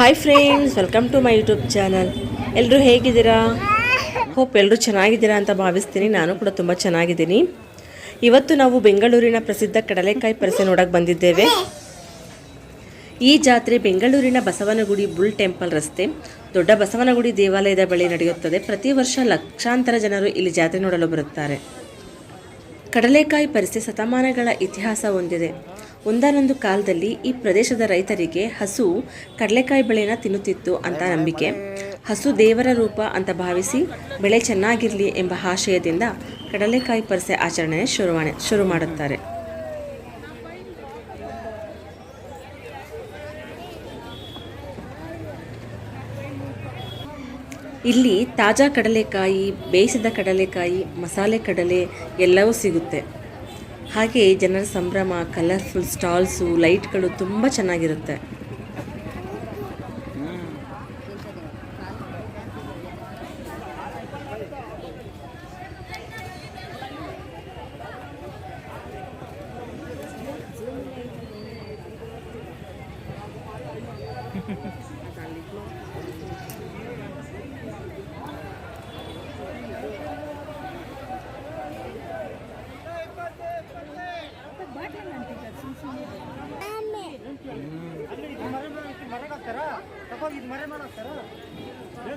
Hi friends welcome to my YouTube channel ಎಲ್ಲರೂ ಹೇಗಿದ್ದೀರಾ? Hope ಎಲ್ಲರೂ ಚೆನ್ನಾಗಿದ್ದೀರಾ ಅಂತ ಭಾವಿಸ್ತೀನಿ. ನಾನು ಕೂಡ ತುಂಬ ಚೆನ್ನಾಗಿದ್ದೀನಿ. ಇವತ್ತು ನಾವು ಬೆಂಗಳೂರಿನ ಪ್ರಸಿದ್ಧ ಕಡಲೆಕಾಯಿ ಪರಿಸೆ ನೋಡಕ್ಕೆ ಬಂದಿದ್ದೇವೆ. ಈ ಜಾತ್ರೆ ಬೆಂಗಳೂರಿನ ಬಸವನಗುಡಿ ಬುಲ್ ಟೆಂಪಲ್ ರಸ್ತೆ. ದೊಡ್ಡ ಬಸವನಗುಡಿ ದೇವಾಲಯದ ಬಳಿ ನಡೆಯುತ್ತದೆ. ಪ್ರತಿ ವರ್ಷ ಲಕ್ಷಾಂತರ ಜನರು ಇಲ್ಲಿ ಜಾತ್ರೆ ನೋಡಲು ಬರುತ್ತಾರೆ. ಕಡಲೆಕಾಯಿ ಪರಿಸೆ ಶತಮಾನಗಳ ಇತಿಹಾಸ ಹೊಂದಿದೆ. ಒಂದಾನೊಂದು ಕಾಲದಲ್ಲಿ ಈ ಪ್ರದೇಶದ ರೈತರಿಗೆ ಹಸು ಕಡಲೆಕಾಯಿ ಬೆಳೆನ ತಿನ್ನುತ್ತಿತ್ತು ಅಂತ ನಂಬಿಕೆ. ಹಸು ದೇವರ ರೂಪ ಅಂತ ಭಾವಿಸಿ ಬೆಳೆ ಚೆನ್ನಾಗಿರಲಿ ಎಂಬ ಆಶಯದಿಂದ ಕಡಲೆಕಾಯಿ ಪರಿಸೆ ಆಚರಣೆ ಶುರುವಣೆ ಶುರು ಮಾಡುತ್ತಾರೆ. ಇಲ್ಲಿ ತಾಜಾ ಕಡಲೆಕಾಯಿ, ಬೇಯಿಸಿದ ಕಡಲೆಕಾಯಿ, ಮಸಾಲೆ ಕಡಲೆ ಎಲ್ಲವೂ ಸಿಗುತ್ತೆ. ಹಾಗೆ ಜನರ ಸಂಭ್ರಮ ಕಲರ್ಫುಲ್ ಸ್ಟಾಲ್ಸು ಲೈಟ್ಗಳು ತುಂಬ ಚೆನ್ನಾಗಿರುತ್ತೆ.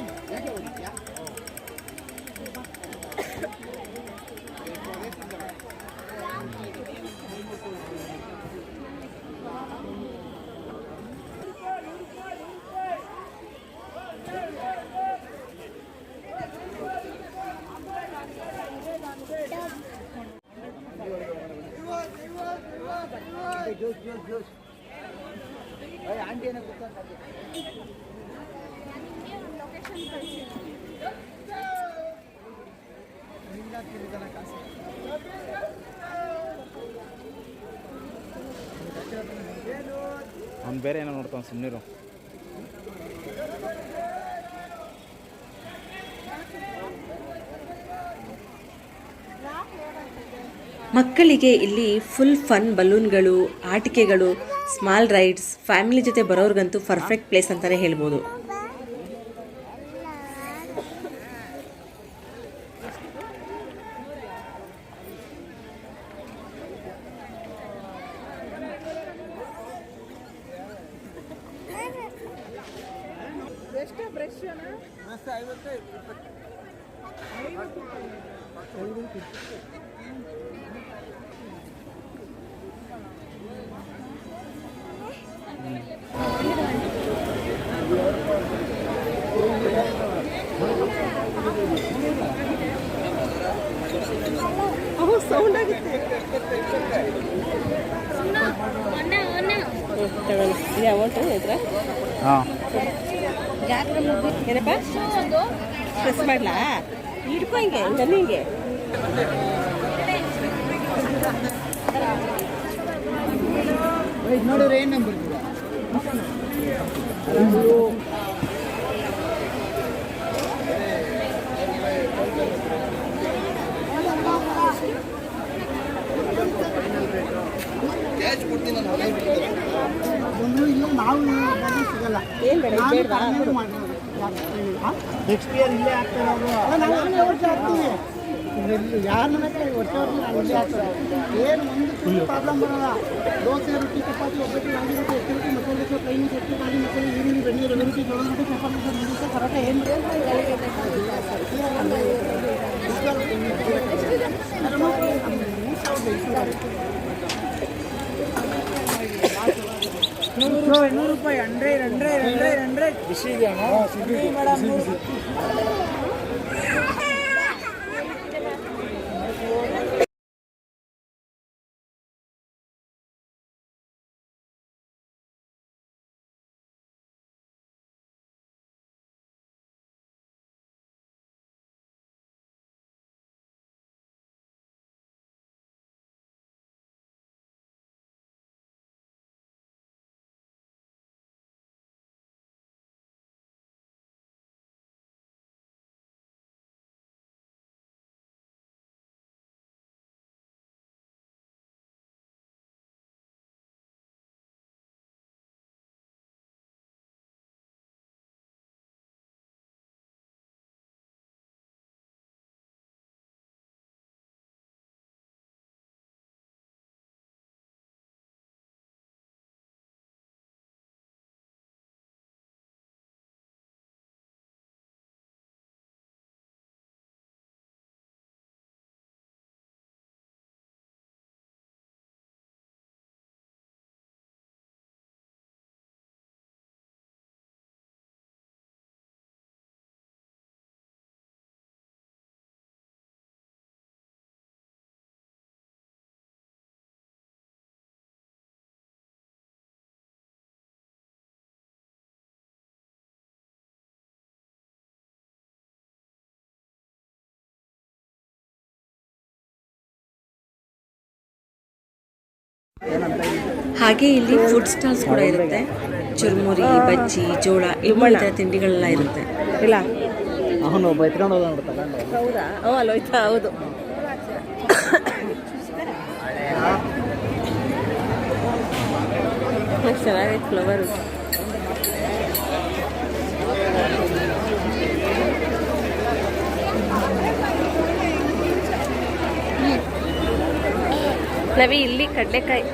Yeah. ಅವ್ನು ಬೇರೆ ಏನೋ ನೋಡ್ತಾನೆ ಸುಮ್ಮನಿರು ಮಕ್ಕಳಿಗೆ ಇಲ್ಲಿ ಫುಲ್ ಫನ್ ಬಲೂನ್ಗಳು ಆಟಿಕೆಗಳು ಸ್ಮಾಲ್ ರೈಡ್ಸ್ ಫ್ಯಾಮಿಲಿ ಜೊತೆ ಬರೋರ್ಗಂತೂ ಪರ್ಫೆಕ್ಟ್ ಪ್ಲೇಸ್ ಅಂತಲೇ ಹೇಳ್ಬೋದು. ಏನಪ್ಪ ಪ್ರೆಸ್ ಮಾಡ್ಲಾ? ಹಿಡ್ಕೊ ಹಿಂಗೆ ಹಿಂಗೆ. ಹಿಂಗೆ ನೋಡಿದ್ರೆ ಏನು ನಂಬರ್ ಒಂದು ಇಲ್ಲ ನಾವು ನೆಕ್ಸ್ಟ್ ಇಯರ್ ಇಲ್ಲೇ ಆಗ್ತಾರೆ ಯಾರ ವರ್ಷ ವರ್ಷ ಆಗ್ತಾರೆ? ಏನು ಒಂದು ಪ್ರಾಬ್ಲಮ್ ಬರಲ್ಲ. ದೋಸೆ ರೊಟ್ಟಿ ಚಪಾತಿ ಒಬ್ಬಟ್ಟು ರಾಗಿ ರೊಟ್ಟಿ ಎಕ್ಕಿ ಮಸಾಲೆ ದೋಸೆ ಟ್ರೈನ್ ಚಟ್ನಿ ಗಾಳಿ ಮಸಾಲೆ ಈರುಳ್ಳಿ ಬೆಣ್ಣೆ ರೊಟ್ಟಿ ಜೋಳ ರೊಟ್ಟಿ ಚಪಾತಿ ನುಡಿಸ ಕರೆಕ್ಟ್ ಏನು ನೂರು ನೂರು ರೂಪಾಯಿ ಹಂಡ್ರೆಡ್ ಹಂಡ್ರೆಡ್ ಹಂಡ್ರೆಡ್ ಹಂಡ್ರೆಡ್ ಬಿಸಿ ಮೇಡಮ್ ಹಾಗೆ ಇಲ್ಲಿ ಫುಡ್ ಸ್ಟಾಲ್ಸ್ ಕೂಡ ಇರುತ್ತೆ. ಚುರ್ಮುರಿ ಬಜ್ಜಿ ಜೋಳ ಇಲ್ಲ ಥರ ತಿಂಡಿಗಳೆಲ್ಲ ಇರುತ್ತೆ. ಇಲ್ಲ. ಅವನು ಹೋದ? ಚೆನ್ನಾಗೈತೆ ಫ್ಲವರು ನವಿ ಇಲ್ಲಿ ಕಡಲೆಕಾಯಿ.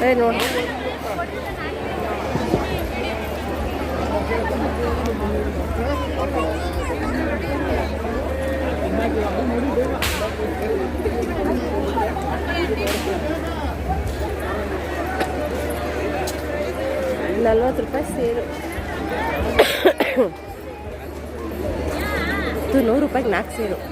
ಅದೇ ನೋಡಿ. ನಲ್ವತ್ತು ರೂಪಾಯಿ ಸೇರು. ಇದು ನೂರು ರೂಪಾಯಿಗೆ ನಾಲ್ಕು ಸೇರು.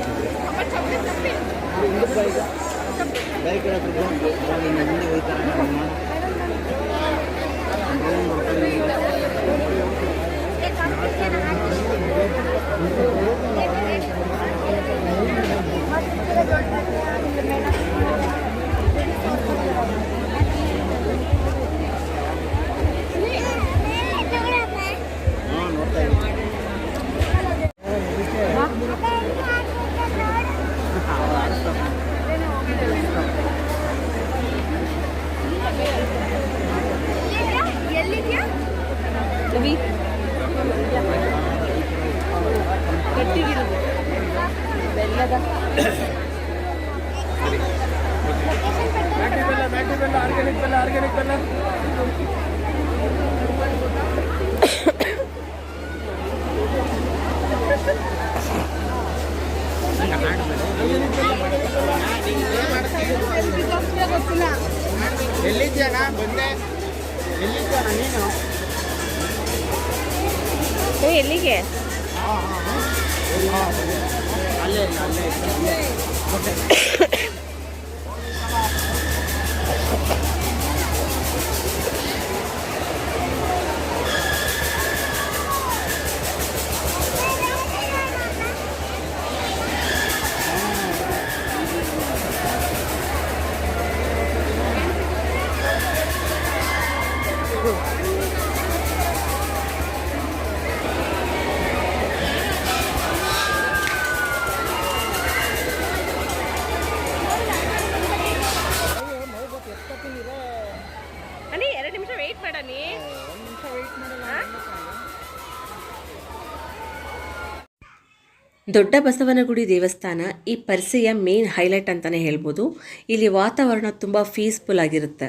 ಎಲ್ಲಿದ್ಯಾನ ನೀನು ಏ ಎಲ್ಲಿಗೆ? ಅಲ್ಲೇ ಅಲ್ಲೇ ದೊಡ್ಡ ಬಸವನಗುಡಿ ದೇವಸ್ಥಾನ ಈ ಪರಿಸೆಯ ಮೇನ್ ಹೈಲೈಟ್ ಅಂತಲೇ ಹೇಳ್ಬೋದು. ಇಲ್ಲಿ ವಾತಾವರಣ ತುಂಬ ಪೀಸ್ಫುಲ್ ಆಗಿರುತ್ತೆ.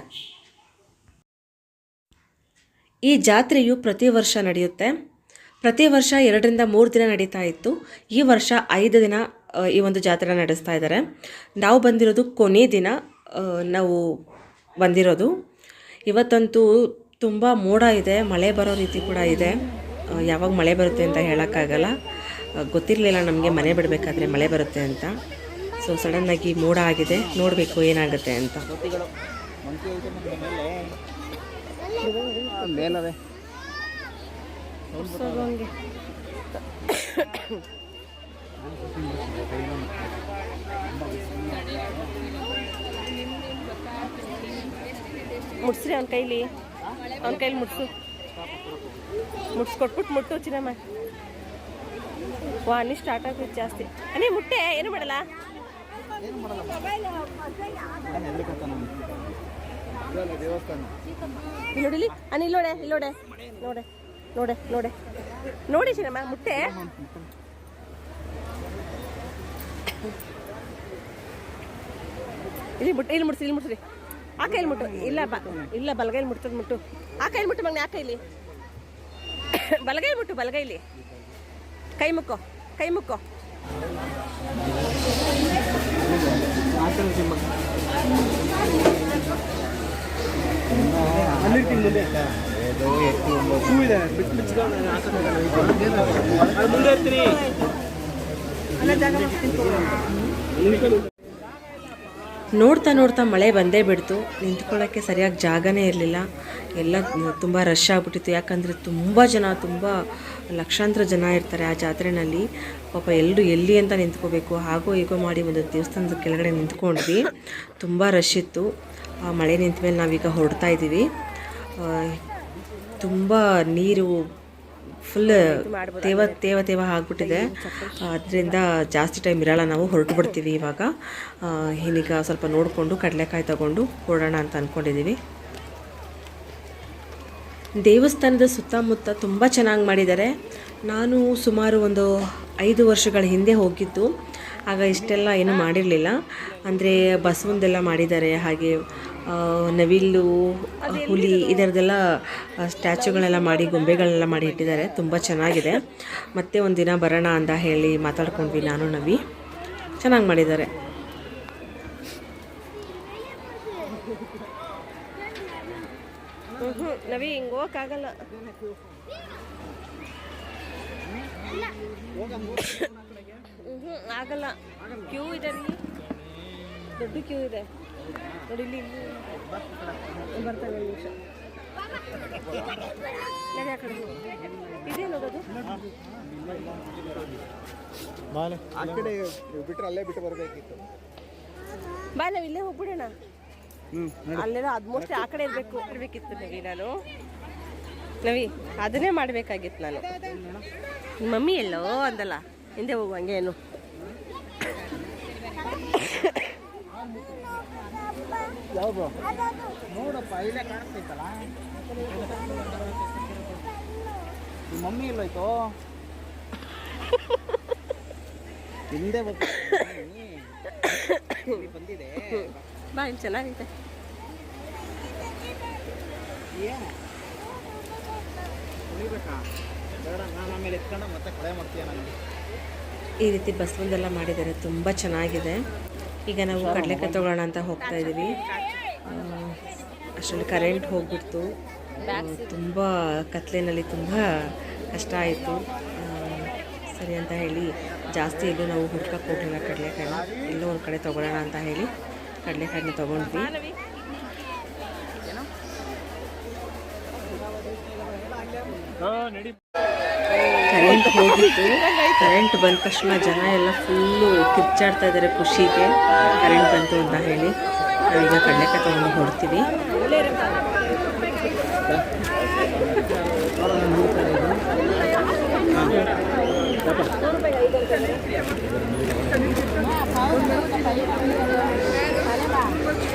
ಈ ಜಾತ್ರೆಯು ಪ್ರತಿ ವರ್ಷ ನಡೆಯುತ್ತೆ. ಪ್ರತಿ ವರ್ಷ ಎರಡರಿಂದ ಮೂರು ದಿನ ನಡೀತಾ ಇತ್ತು. ಈ ವರ್ಷ ಐದು ದಿನ ಈ ಒಂದು ಜಾತ್ರೆ ನಡೆಸ್ತಾ ಇದ್ದಾರೆ. ನಾವು ಬಂದಿರೋದು ಕೊನೆ ದಿನ ನಾವು ಬಂದಿರೋದು. ಇವತ್ತಂತೂ ತುಂಬ ಮೋಡ ಇದೆ, ಮಳೆ ಬರೋ ರೀತಿ ಕೂಡ ಇದೆ. ಯಾವಾಗ ಮಳೆ ಬರುತ್ತೆ ಅಂತ ಹೇಳೋಕ್ಕಾಗಲ್ಲ. ಗೊತ್ತಿರಲಿಲ್ಲ, ನಮಗೆ ಮನೆ ಬಿಡಬೇಕಾದ್ರೆ ಮಳೆ ಬರುತ್ತೆ ಅಂತ. ಸೊ ಸಡನ್ನಾಗಿ ಮೋಡ ಆಗಿದೆ, ನೋಡಬೇಕು ಏನಾಗುತ್ತೆ ಅಂತ. ಮುಟ್ಸ್ರಿ ಅವನ ಕೈಲಿ. ಅವನ ಕೈಲಿ ಮುಟ್ಸು ಮುಟ್ಸ್ಕೊಟ್ಬಿಟ್ಟು ಮುಟ್ಟು ಚಿನ್ನಮ್ಮ. ವಾ, ನೀ ಸ್ಟಾರ್ಟ್ ಆಗ್ತೈತೆ ಜಾಸ್ತಿ. ಅನೇ ಮುಟ್ಟೆ, ಏನು ಮಾಡಲ್ಲ? ಇಲ್ಲೋಡಿಲಿ ಅನ್ನ ಇಲ್ಲೋಡೆ ಇಲ್ಲೋಡೆ ನೋಡೆ ನೋಡೆ. ನೋಡೆ, ನೋಡಿ ಶಿರಮ್ಮ, ಮುಟ್ಟೆ. ಇಲ್ಲಿ ಮುಟ್ಟು, ಇಲ್ಲಿ ಮುಟ್ಸಿ, ಇಲ್ಲಿ ಮುಟ್ಸ್ರಿ ಆ ಕೈಲಿ ಮುಟ್ಟು. ಇಲ್ಲ, ಬ, ಇಲ್ಲ, ಬಲಗೈಲಿ ಮುಟ್ತದ ಮುಟ್ಟು. ಆ ಕೈಲಿ ಮುಟ್ಟು ಮಗನೆ, ಆ ಕೈಲಿ. ಬಲಗೈ ಮುಟ್ಟು, ಬಲಗೈಲಿ. ಕೈ ಮುಕ್ಕೋ ಕೈ ಮುಕ್ಕೋ. ನೋಡ್ತಾ ನೋಡ್ತಾ ಮಳೆ ಬಂದೇ ಬಿಡ್ತು. ನಿಂತ್ಕೊಳ್ಳೋಕ್ಕೆ ಸರಿಯಾಗಿ ಜಾಗನೇ ಇರಲಿಲ್ಲ. ಎಲ್ಲ ತುಂಬ ರಶ್ ಆಗಿಬಿಟ್ಟಿತ್ತು. ಯಾಕಂದರೆ ತುಂಬ ಜನ, ತುಂಬ ಲಕ್ಷಾಂತರ ಜನ ಇರ್ತಾರೆ ಆ ಜಾತ್ರೆಯಲ್ಲಿ ಪಾಪ ಎಲ್ಲರೂ ಎಲ್ಲಿ ಅಂತ ನಿಂತ್ಕೋಬೇಕು. ಹಾಗೋ ಹೀಗೋ ಮಾಡಿ ಒಂದು ದೇವಸ್ಥಾನದ ಕೆಳಗಡೆ ನಿಂತ್ಕೊಂಡ್ವಿ. ತುಂಬ ರಶ್ ಇತ್ತು. ಆ ಮಳೆ ನಿಂತ ಮೇಲೆ ನಾವೀಗ ಹೊರಡ್ತಾ ಇದ್ದೀವಿ. ತುಂಬ ನೀರು ಫುಲ್ ತೇವ ತೇವ ತೇವ ಆಗಿಬಿಟ್ಟಿದೆ. ಅದರಿಂದ ಜಾಸ್ತಿ ಟೈಮ್ ಇರಲ್ಲ. ನಾವು ಹೊರಟು ಬಿಡ್ತೀವಿ ಇವಾಗ. ಏನೀಗ ಸ್ವಲ್ಪ ನೋಡಿಕೊಂಡು ಕಡಲೆಕಾಯಿ ತಗೊಂಡು ಹೊರಡೋಣ ಅಂತ ಅಂದ್ಕೊಂಡಿದ್ದೀವಿ ದೇವಸ್ಥಾನದ ಸುತ್ತಮುತ್ತ ತುಂಬ ಚೆನ್ನಾಗಿ ಮಾಡಿದ್ದಾರೆ. ನಾನು ಸುಮಾರು ಒಂದು ಐದು ವರ್ಷಗಳ ಹಿಂದೆ ಹೋಗಿದ್ದು. ಆಗ ಇಷ್ಟೆಲ್ಲ ಏನೂ ಮಾಡಿರಲಿಲ್ಲ. ಅಂದರೆ ಬಸವಂದೆಲ್ಲ ಮಾಡಿದ್ದಾರೆ. ಹಾಗೆ ನವಿಲು, ಹುಲಿ ಇದರದೆಲ್ಲ ಸ್ಟ್ಯಾಚುಗಳೆಲ್ಲ ಮಾಡಿ ಗೊಂಬೆಗಳನ್ನೆಲ್ಲ ಮಾಡಿ ಇಟ್ಟಿದ್ದಾರೆ. ತುಂಬ ಚೆನ್ನಾಗಿದೆ. ಮತ್ತೆ ಒಂದಿನ ಬರೋಣ ಅಂತ ಹೇಳಿ ಮಾತಾಡ್ಕೊಂಡ್ವಿ ನಾನು, ನವಿ. ಚೆನ್ನಾಗಿ ಮಾಡಿದ್ದಾರೆ ಹ್ಞೂ ನವಿ ಹಿಂಗೆ ಹೋಗಕ್ಕಾಗಲ್ಲ. ಹ್ಞೂ ಆಗಲ್ಲ. ಕ್ಯೂ ಇದೆ ರೀ ದೊಡ್ಡ ಕ್ಯೂ ಇದೆ. ನೋಡಿ ಇಲ್ಲಿ ಬರ್ತಾನೆ ನಿಮಿಷ. ಆ ಕಡೆ ಬಿಟ್ರೆ ಅಲ್ಲೇ ಬಿಟ್ಟು ಬರಬೇಕಿತ್ತು. ಬಾ ನಾವು ಇಲ್ಲೇ ಹೋಗ್ಬಿಡೋಣ. ಅಲ್ಲೆಲ್ಲ ಅದು ಮೋಸ್ಟ್ಲಿ ಆ ಕಡೆ ಇರಬೇಕು. ಇರಬೇಕಿತ್ತು ನವಿ ನಾನು. ನವಿ ಅದನ್ನೇ ಮಾಡಬೇಕಾಗಿತ್ತು ನಾನು. ನಿಮ್ಮ ಮಮ್ಮಿ ಎಲ್ಲೋ ಅಂದಲ್ಲ ಹಿಂದೆ ಹೋಗು ಹಂಗೇನು ನೋಡಪ್ಪ ಇಲ್ಲೇ ಕಾಣಿಸ್ತೈತಲ್ಲ. ಮಮ್ಮಿ ಎಲ್ಲೋಯ್ತು? ಹಿಂದೆ ಬಂದಿದೆ. ಬಾ ಚೆನ್ನಾಗಿದೆ ಚೆನ್ನಾಗೈತೆ. ಈ ರೀತಿ ಬಸವಂದೆಲ್ಲ ಮಾಡಿದ್ದಾರೆ ತುಂಬ ಚೆನ್ನಾಗಿದೆ. ಈಗ ನಾವು ಕಡಲೆಕಾಯಿ ತಗೊಳ್ಳೋಣ ಅಂತ ಹೋಗ್ತಾ ಇದ್ದೀವಿ ಆ, ಅಷ್ಟರಲ್ಲಿ ಕರೆಂಟ್ ಹೋಗ್ಬಿಡ್ತು. ತುಂಬ ಕತ್ಲೆನಲ್ಲಿ ತುಂಬ ಕಷ್ಟ ಆಯಿತು. ಸರಿ ಅಂತ ಹೇಳಿ ಜಾಸ್ತಿ ಎಲ್ಲೂ ನಾವು ಹುಡ್ಕಕ್ಕೆ ಹೋಗಲಿಲ್ಲ ಕಡಲೆಕಾಯಿನ. ಎಲ್ಲೋ ಒಂದು ಕಡೆ ತೊಗೊಳ್ಳೋಣ ಅಂತ ಹೇಳಿ. ಕಡಲೆಕಾಯಿನ ತೊಗೊಂಡ್ವಿ. ಕರೆಂಟ್ ಹೋಗಿತ್ತು. ಕರೆಂಟ್ ಬಂದ ತಕ್ಷಣ ಜನ ಎಲ್ಲ ಫುಲ್ಲು ಕಿರ್ಚಾಡ್ತಾ ಇದ್ದಾರೆ ಖುಷಿಗೆ. ಕರೆಂಟ್ ಬಂತು ಅಂತ ಹೇಳಿ. ನಾವೀಗ ಕಡಲೆಕಾಯಿ ತೊಗೊಂಡು ಹೊಡ್ತೀವಿ.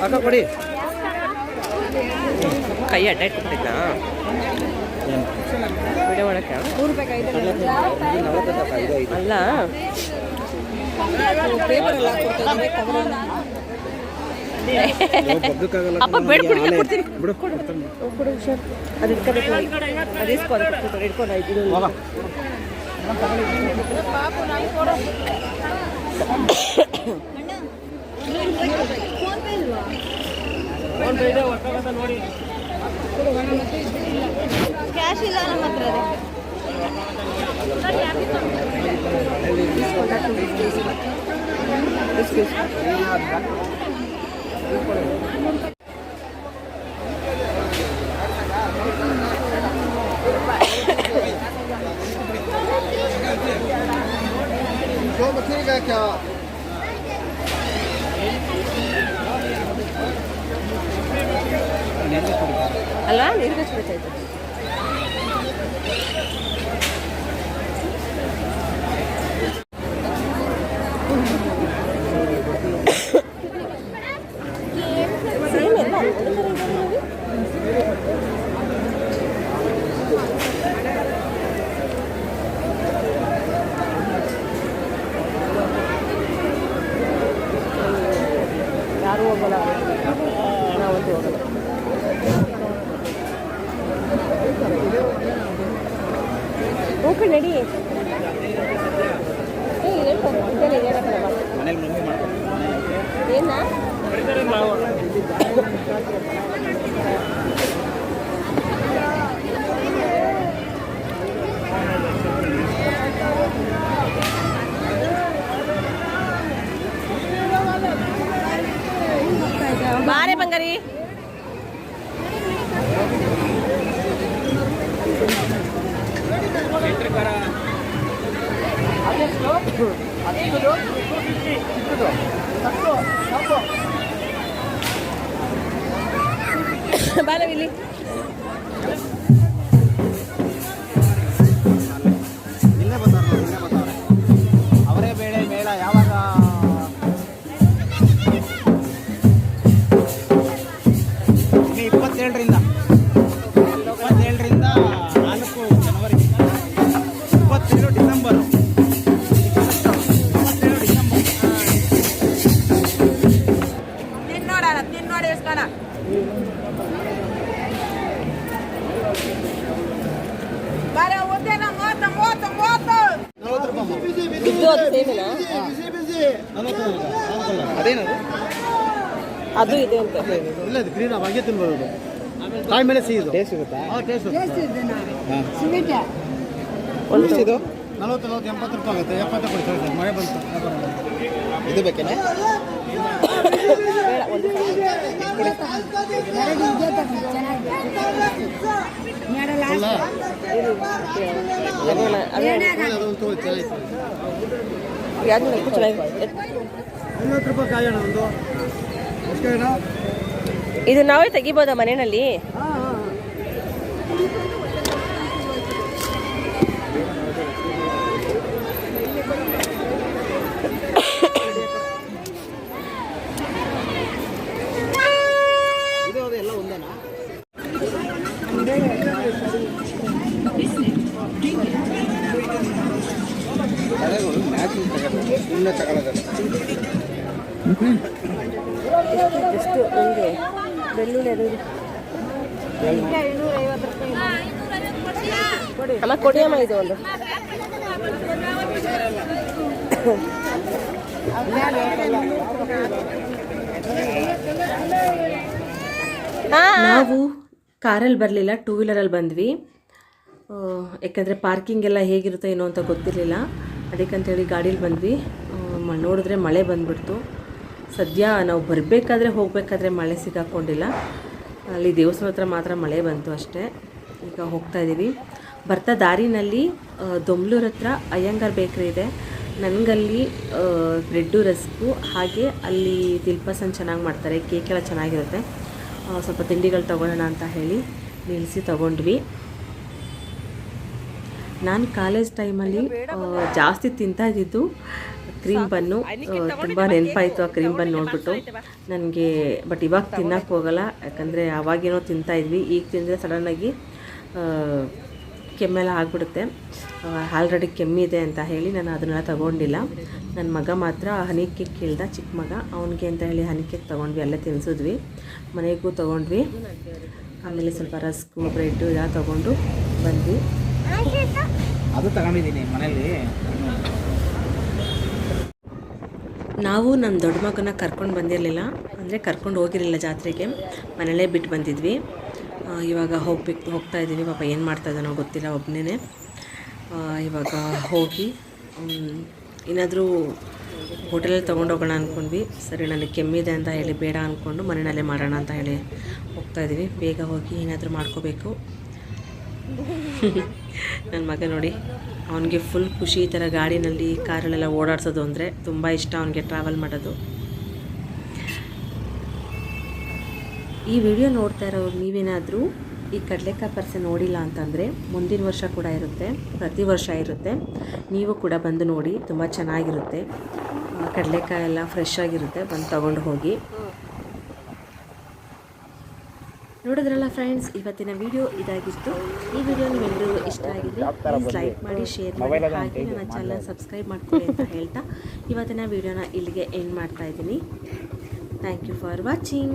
ಅಕ್ಕ ಕೊಡಿ. ಕೈ ಅಡ್ಡ ಇಟ್ಬಿಟ್ಟಿದ್ದಾ ವಿಡಿಯೋ ಮಾಡಕ್ಕೆ? ಅಲ್ಲ. ಅಪ್ಪ ಬೇಡ ಕೊಡಿ ಕೊಡ್ತೀನಿ ಬಿಡು. ಕೊಡು. ಹುಷಾರ್. ಅದು ಇಟ್ಕೋಬೇಕು ಅದು ಇಸ್ಕೊ ಅದು ಕೊಡ್ತೀನಿ ಇಟ್ಕೊಂಡು ಆಯ್ತು ಇದು ಹೋಗ तो बचेगा क्या ಅಲ್ಲ ನೀರಿಗೆ ಹಚ್ಬೇಕಾಯ್ತು ಇಪ್ಪತ್ತೇಳರಿಂದ ಇಪ್ಪತ್ತೇಳರಿಂದ ನಾಲ್ಕು ಜನವರಿ ಇಪ್ಪತ್ತೇಳು ಡಿಸೆಂಬರು. ಇಪ್ಪತ್ತೇಳು ಡಿಸೆಂಬರ್. ಸೇಮೇನಾ ಬಿಸಿ ಬಿಸಿ ಅದೇನದು? ಅದು ಇದೆ ಅಂತ ಇಲ್ಲ ಗ್ರೀನ್ ಹಾಗೆ ತಿನ್ಬೋದು. ಕಾಯಿ ಮೇಲೆ ಸಿಹಿ ಇದು. ಟೇಸ್ಟ್ ಸಿಗುತ್ತಾ ಹಾಂ ಟೇಸ್ಟ್ ಇದು ನಲವತ್ತು ನಲವತ್ತು ಎಂಬತ್ತು ರೂಪಾಯಿ ಆಗುತ್ತೆ. ಎಪ್ಪತ್ತು ರೂಪಾಯಿ ಸರ್ ಮಳೆ ಬಂತು. ಇದು ಬೇಕೇನೆ? ಯಾವ್ದು ಚೆನ್ನಾಗಿ ಐವತ್ತು ರೂಪಾಯಿ ಕಾಯೋಣ ಒಂದು. ಎಷ್ಟು ಇದು ನಾವೇ ತೆಗಿಬೋದಾ ಮನೆಯಲ್ಲಿ? ಸುಮ್ಮನೆ ತಗೊಳ್ಳೋದಲ್ಲ ಎಷ್ಟು ಒಂದು? ಬೆಳ್ಳುಳ್ಳಿ ಅದು ಅಮ್ಮ ಕೊಡಿ ಅಮ್ಮ ಇದು ಒಂದು. ಹಾ ನಾವು ಕಾರಲ್ಲಿ ಬರಲಿಲ್ಲ ಟೂ ವೀಲರಲ್ಲಿ ಬಂದ್ವಿ. ಯಾಕಂದರೆ ಪಾರ್ಕಿಂಗ್ ಎಲ್ಲ ಹೇಗಿರುತ್ತೆ ಏನೋ ಅಂತ ಗೊತ್ತಿರಲಿಲ್ಲ. ಅದಕ್ಕಂತೇಳಿ ಗಾಡೀಲಿ ಬಂದ್ವಿ. ನೋಡಿದ್ರೆ ಮಳೆ ಬಂದ್ಬಿಡ್ತು. ಸದ್ಯ ನಾವು ಬರಬೇಕಾದ್ರೆ ಹೋಗಬೇಕಾದ್ರೆ ಮಳೆ ಸಿಗಾಕೊಂಡಿಲ್ಲ. ಅಲ್ಲಿ ದೇವಸ್ಥಾನ ಹತ್ರ ಮಾತ್ರ ಮಳೆ ಬಂತು ಅಷ್ಟೇ. ಈಗ ಹೋಗ್ತಾ ಇದ್ದೀವಿ ಬರ್ತಾ ದಾರಿನಲ್ಲಿ ದೊಮ್ಲೂರ ಹತ್ರ ಅಯ್ಯಂಗಾರ್ ಬೇಕ್ರಿ ಇದೆ. ನನಗಲ್ಲಿ ಬ್ರೆಡ್ಡು, ರಸ್ಕು, ಹಾಗೆ ಅಲ್ಲಿ ದಿಲ್ಪಸನ್ ಚೆನ್ನಾಗಿ ಮಾಡ್ತಾರೆ. ಕೇಕ್ ಎಲ್ಲ ಚೆನ್ನಾಗಿರುತ್ತೆ. ಸ್ವಲ್ಪ ತಿಂಡಿಗಳು ತೊಗೊಳ್ಳೋಣ ಅಂತ ಹೇಳಿ ನಿಲ್ಲಿಸಿ ತೊಗೊಂಡ್ವಿ. ನಾನು ಕಾಲೇಜ್ ಟೈಮಲ್ಲಿ ಜಾಸ್ತಿ ತಿಂತಾ ಇದ್ದಿದ್ದು ಕ್ರೀಮ್ ಬನ್ನು ತುಂಬ ನೆನಪಾಯಿತು ಆ ಕ್ರೀಮ್ ಬನ್ ನೋಡಿಬಿಟ್ಟು. ನನಗೆ ಬಟ್ ಇವಾಗ ತಿನ್ನಕ್ಕೆ ಹೋಗಲ್ಲ ಯಾಕಂದರೆ ಅವಾಗೇನೋ ತಿಂತಾಯಿದ್ವಿ ಈಗ ತಿಂದರೆ ಸಡನ್ನಾಗಿ ಕೆಮ್ಮೆಲ್ಲ ಆಗಿಬಿಡುತ್ತೆ. ಆಲ್ರೆಡಿ ಕೆಮ್ಮಿದೆ ಅಂತ ಹೇಳಿ ನಾನು ಅದನ್ನೆಲ್ಲ ತಗೊಂಡಿಲ್ಲ. ನನ್ನ ಮಗ ಮಾತ್ರ ಹನಿ ಕೇಕ್ ಕೇಳ್ದ ಚಿಕ್ಕ ಮಗ. ಅವನಿಗೆ ಅಂತ ಹೇಳಿ ಹನಿ ಕೇಕ್ ತೊಗೊಂಡ್ವಿ ಅಲ್ಲೇ ತಿನ್ಸಿದ್ವಿ. ಮನೆಗೂ ತೊಗೊಂಡ್ವಿ. ಆಮೇಲೆ ಸ್ವಲ್ಪ ರಸ್ಕು ಬ್ರೆಡ್ಡು ಎಲ್ಲ ತೊಗೊಂಡು ಬಂದ್ವಿ. ಅದು ತಗೊಂಡಿದ್ದೀನಿ ಮನೇಲಿ ನಾವು ನಮ್ಮ ದೊಡ್ಡ ಮಗನ ಕರ್ಕೊಂಡು ಬಂದಿರಲಿಲ್ಲ. ಅಂದರೆ ಕರ್ಕೊಂಡು ಹೋಗಿರಲಿಲ್ಲ ಜಾತ್ರೆಗೆ. ಮನೇಲೇ ಬಿಟ್ಟು ಬಂದಿದ್ವಿ. ಇವಾಗ ಹೋಗ್ಬೇಕು ಹೋಗ್ತಾ ಇದ್ದೀವಿ. ಪಾಪ ಏನು ಮಾಡ್ತಾ ಇದ್ದಾನೋ ಗೊತ್ತಿಲ್ಲ ಒಬ್ಬನೇ ಇವಾಗ ಹೋಗಿ ಏನಾದರೂ ಹೋಟೆಲಲ್ಲಿ ತೊಗೊಂಡು ಹೋಗೋಣ ಅಂದ್ಕೊಂಡ್ವಿ ಸರಿ, ನನಗೆ ಕೆಮ್ಮಿದೆ ಅಂತ ಹೇಳಿ, ಬೇಡ ಅಂದ್ಕೊಂಡು ಮನೆಯಲ್ಲೇ ಮಾಡೋಣ ಅಂತ ಹೇಳಿ ಹೋಗ್ತಾ ಇದ್ದೀವಿ. ಬೇಗ ಹೋಗಿ ಏನಾದರೂ ಮಾಡ್ಕೋಬೇಕು. ನನ್ನ ಮಗ ನೋಡಿ. ಅವನಿಗೆ ಫುಲ್ ಖುಷಿ ಈ ಥರ ಗಾಡಿನಲ್ಲಿ ಕಾರಲ್ಲೆಲ್ಲ ಓಡಾಡ್ಸೋದು ಅಂದರೆ ತುಂಬ ಇಷ್ಟ ಅವನಿಗೆ ಟ್ರಾವೆಲ್ ಮಾಡೋದು. ಈ ವಿಡಿಯೋ ನೋಡ್ತಾ ಇರೋರು ನೀವೇನಾದರೂ ಈ ಕಡಲೆಕಾಯಿ ಪರ್ಸೆ ನೋಡಿಲ್ಲ ಅಂತಂದರೆ ಮುಂದಿನ ವರ್ಷ ಕೂಡ ಇರುತ್ತೆ, ಪ್ರತಿ ವರ್ಷ ಇರುತ್ತೆ. ನೀವು ಕೂಡ ಬಂದು ನೋಡಿ, ತುಂಬ ಚೆನ್ನಾಗಿರುತ್ತೆ. ಕಡಲೆಕಾಯಿ ಎಲ್ಲ ಫ್ರೆಶ್ ಆಗಿರುತ್ತೆ, ಬಂದು ತಗೊಂಡು ಹೋಗಿ. ನೋಡಿದ್ರಲ್ಲ ಫ್ರೆಂಡ್ಸ್ ಇವತ್ತಿನ ವಿಡಿಯೋ ಇದಾಗಿತ್ತು. ಈ ವಿಡಿಯೋ ನಿಮ್ಮೆಲ್ಲರಿಗೂ ಇಷ್ಟ ಆಗಿದೆ ಪ್ಲೀಸ್ ಲೈಕ್ ಮಾಡಿ ಶೇರ್ ಮಾಡಿ ಹಾಗೆ ನನ್ನ ಚಾನಲ್ ಸಬ್ಸ್ಕ್ರೈಬ್ ಮಾಡ್ಕೊಳ್ಳಿ ಅಂತ ಹೇಳ್ತಾ ಇವತ್ತಿನ ವಿಡಿಯೋನ ಇಲ್ಲಿಗೆ ಎಂಡ್ ಮಾಡ್ತಾ ಇದ್ದೀನಿ. Thank you for watching